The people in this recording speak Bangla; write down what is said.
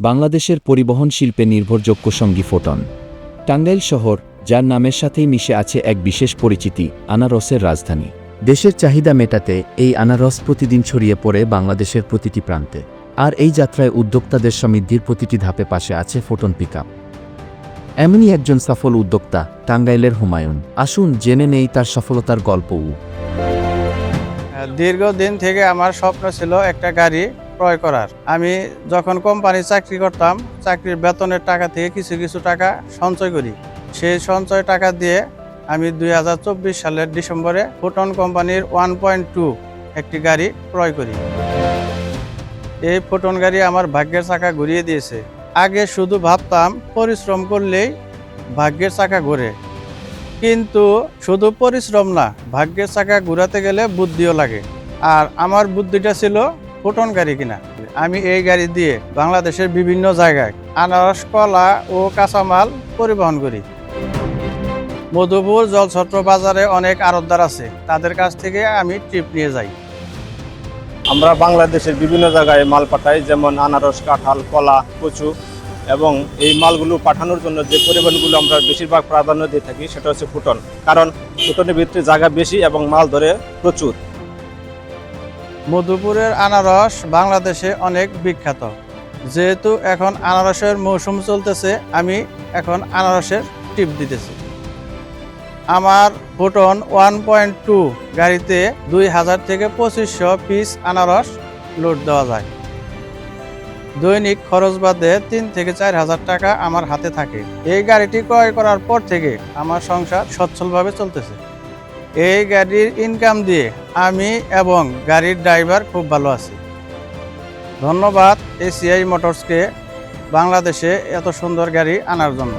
বাংলাদেশের পরিবহন শিল্পে নির্ভরযোগ্য সঙ্গী ফোটন। টাঙ্গাইল শহর, যার নামের সাথেই মিশে আছে এক বিশেষ পরিচিতি, আনারসের রাজধানী। দেশের চাহিদা মেটাতে এই আনারস প্রতিদিন ছড়িয়ে পড়ে বাংলাদেশের প্রতিটি প্রান্তে। আর এই যাত্রায় উদ্যোক্তাদের সমৃদ্ধির প্রতিটি ধাপে পাশে আছে ফোটন পিকআপ। এমনই একজন সফল উদ্যোক্তা টাঙ্গাইলের হুমায়ুন। আসুন জেনে নেই তার সফলতার গল্পও। দীর্ঘদিন থেকে আমার স্বপ্ন ছিল একটা গাড়ি ক্রয় করার। আমি যখন কোম্পানি চাকরি করতাম, চাকরির বেতনের টাকা থেকে কিছু কিছু টাকা সঞ্চয় করি। সেই সঞ্চয় টাকা দিয়ে আমি দুই হাজার চব্বিশ সালের ডিসেম্বরে ফোটন কোম্পানির ওয়ান পয়েন্ট টু একটি গাড়ি ক্রয় করি। এই ফোটন গাড়ি আমার ভাগ্যের চাকা ঘুরিয়ে দিয়েছে। আগে শুধু ভাবতাম, পরিশ্রম করলেই ভাগ্যের চাকা ঘোরে। কিন্তু শুধু পরিশ্রম না, ভাগ্যের চাকা ঘুরাতে গেলে বুদ্ধিও লাগে। আর আমার বুদ্ধিটা ছিল ফোটন গাড়ি কিনা? আমি এই গাড়ি দিয়ে বাংলাদেশের বিভিন্ন জায়গায় আনারস, কলা ও কাঁচামাল পরিবহন করি। মধুপুর জলছত্র বাজারে অনেক আড়তদার আছে। তাদের কাছ থেকে আমি ট্রিপ নিয়ে যাই। আমরা বাংলাদেশের বিভিন্ন জায়গায় মাল পাঠাই, যেমন আনারস, কাঁঠাল, কলা, কচু এবং এই মালগুলো পাঠানোর জন্য যে পরিবহনগুলো আমরা বেশিরভাগ প্রাধান্য দিয়ে থাকি, সেটা হচ্ছে ফুটন। কারণ ফুটনের ভিতরে জায়গা বেশি এবং মাল ধরে প্রচুর। মধুপুরের আনারস বাংলাদেশে অনেক বিখ্যাত। যেহেতু এখন আনারসের মৌসুম চলতেছে, আমি এখন আনারসের টিপ দিতেছি। আমার ফুটন ওয়ান পয়েন্ট টু গাড়িতে দুই হাজার থেকে পঁচিশশো পিস আনারস লোড দেওয়া যায়। দৈনিক খরচ বাদে তিন থেকে চার হাজার টাকা আমার হাতে থাকে। এই গাড়িটি ক্রয় করার পর থেকে আমার সংসার সচ্ছলভাবে চলতেছে। এই গাড়ির ইনকাম দিয়ে আমি এবং গাড়ির ড্রাইভার খুব ভালো আছি। ধন্যবাদ এসিআই মোটরসকে বাংলাদেশে এত সুন্দর গাড়ি আনার জন্য।